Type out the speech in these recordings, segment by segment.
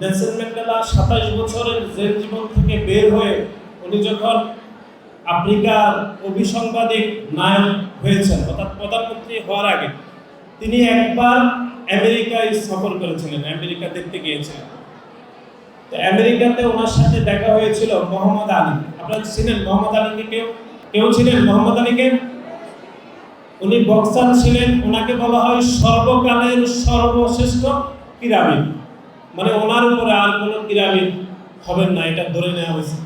Nelson Mandela সাতাশ বছরের jail জীবন থেকে বের হয়ে উনি যখন আফ্রিকার অভিসংবাদিক নায়ক হয়েছেন, অর্থাৎ প্রধানমন্ত্রী হওয়ার আগে, তিনি একবার আমেরিকায় সফর করেছিলেন, আমেরিকা দেখতে গিয়েছিলেন। তো আমেরিকাতে ওনার সাথে দেখা হয়েছিল মোহাম্মদ আলী। আপনারা ছিলেন মোহাম্মদ আলীকে কেউ? কেউ ছিলেন মোহাম্মদ আলীকে? উনি বক্সার ছিলেন, ওনাকে বলা হয় সর্বকালের সর্বশ্রেষ্ঠ ক্রীড়াবিদ মানে ওনার উপরে আর কোনো ক্রীড়াবিদ হবেন না, এটা ধরে নেওয়া হয়েছে।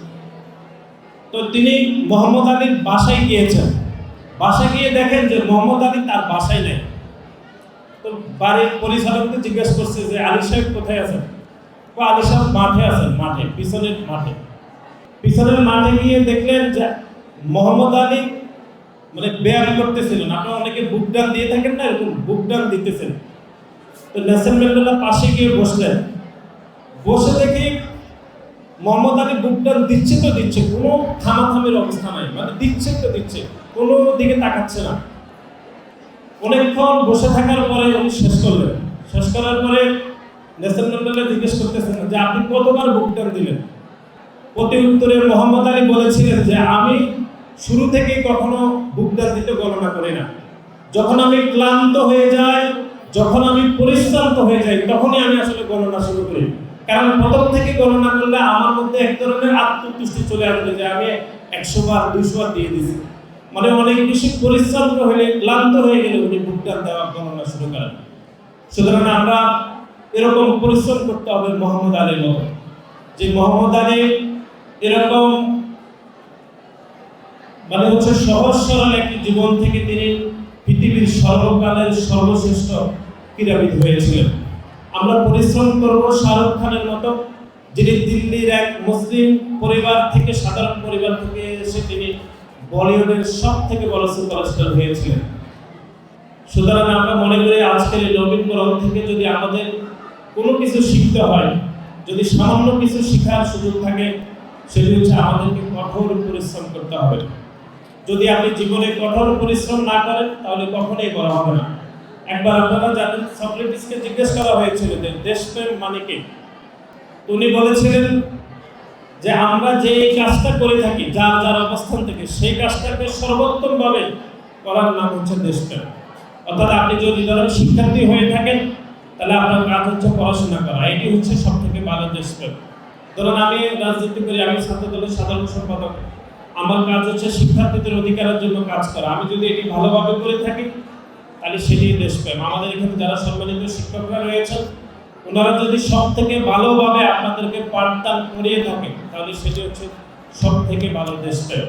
তো তিনি মোহাম্মদ আলীর বাসায় গিয়েছেন। বাসায় গিয়ে দেখেন যে মোহাম্মদ আলী তার বাসায় নেই। তো বাড়ির পরিচালককে জিজ্ঞেস করছে যে, আলী সাহেব কোথায় আছেন? ও আলী সাহেব মাঠে আছেন, মাঠে, পিছনের মাঠে। পিছনের মাঠে গিয়ে দেখলেন যে মোহাম্মদ আলী মানে ব্যায়াম করতেছিলেন। আপনারা অনেকে বুক ডান দিয়ে থাকেন না, এরকম বুক ডান দিতেছেন। তো নেলসন ম্যান্ডেলা পাশে গিয়ে বসলেন। বসে দেখি মোহাম্মদ আলী বুক দিচ্ছে তো দিচ্ছে, কোনো থামাথামির অবস্থা নাই মানে দিচ্ছে তো দিচ্ছে, কোনো দিকে তাকাচ্ছে না। অনেকক্ষণ বসে থাকার পরে উনি শেষ করলেন। শেষ করার পরে নেলসন ম্যান্ডেলা জিজ্ঞেস করতেছেন যে, আপনি কতবার বুক দিলেন? প্রতি উত্তরে মোহাম্মদ আলী বলেছিলেন যে, আমি শুরু থেকেই কখনো বুকদার দিতে গণনা করি না। যখন আমি ক্লান্ত হয়ে যাই, যখন আমি পরিশ্রান্ত হয়ে যাই, তখনই আমি আসলে গণনা শুরু করি। কারণ প্রথম থেকে গণনা করলে আমার মধ্যে এক ধরনের আত্মতুষ্টি চলে আসবে যে আমি একশো বার দুশো বার দিয়ে দিছি মানে অনেক বেশি পরিশ্রান্ত হলে, ক্লান্ত হয়ে গেলে উনি বুকদার দেওয়া গণনা শুরু করেন। সুতরাং আমরা এরকম পরিশ্রম করতে হবে মোহাম্মদ আলীর মতো। যে মোহাম্মদ আলী এরকম মানে হচ্ছে সহজ সরল একটি জীবন থেকে তিনি পৃথিবীর সর্বকালের সর্বশ্রেষ্ঠ ক্রীড়াবিদ হয়েছিলেন। আমরা পরিশ্রম করব শাহরুখ খানের মতো, যিনি দিল্লির এক মুসলিম পরিবার থেকে, সাধারণ পরিবার থেকে এসে তিনি বলিউডের সব থেকে বড় সুপারস্টার হয়েছিলেন। সুতরাং আমরা মনে করি আজকের এই নবীনকরণ থেকে যদি আমাদের কোনো কিছু শিখতে হয়, যদি সামান্য কিছু শেখার সুযোগ থাকে, সেটি হচ্ছে আমাদেরকে কঠোর পরিশ্রম করতে হবে। যদি আপনি জীবনে কঠোর পরিশ্রম না করেন, তাহলে কখনোই করা হবে না। একবার আপনারা জানেন সক্রেটিসকে জিজ্ঞেস করা হয়েছিল যে, দেশপ্রেম মানে কি? উনি বলেছিলেন যে, আমরা যে এই কাজটা করে থাকি, যার যার অবস্থান থেকে, সেই কাজটাকে সর্বোত্তমভাবে করার নাম হচ্ছে দেশপ্রেম। অর্থাৎ আপনি যদি ধরেন, শিক্ষার্থী হয়ে থাকেন, তাহলে আপনার কাজ হচ্ছে পড়াশোনা করা। এটি হচ্ছে সব থেকে ভালো দেশপ্রেম। ধরুন, আমি রাজনীতি করি, আমি ছাত্র দলের সাধারণ সম্পাদক। আমার কাজ হচ্ছে শিক্ষার্থীদের অধিকারের জন্য কাজ করা। আমি যদি এটি ভালোভাবে করে থাকি তাহলে সেটি দেশপ্রেম আমাদের এখানে যারা সম্মানিত শিক্ষকরা রয়েছেন, ওনারা যদি সব থেকে ভালোভাবে আপনাদেরকে পাঠদান করিয়ে থাকেন, তাহলে সেটি হচ্ছে সব থেকে ভালো দেশপ্রেম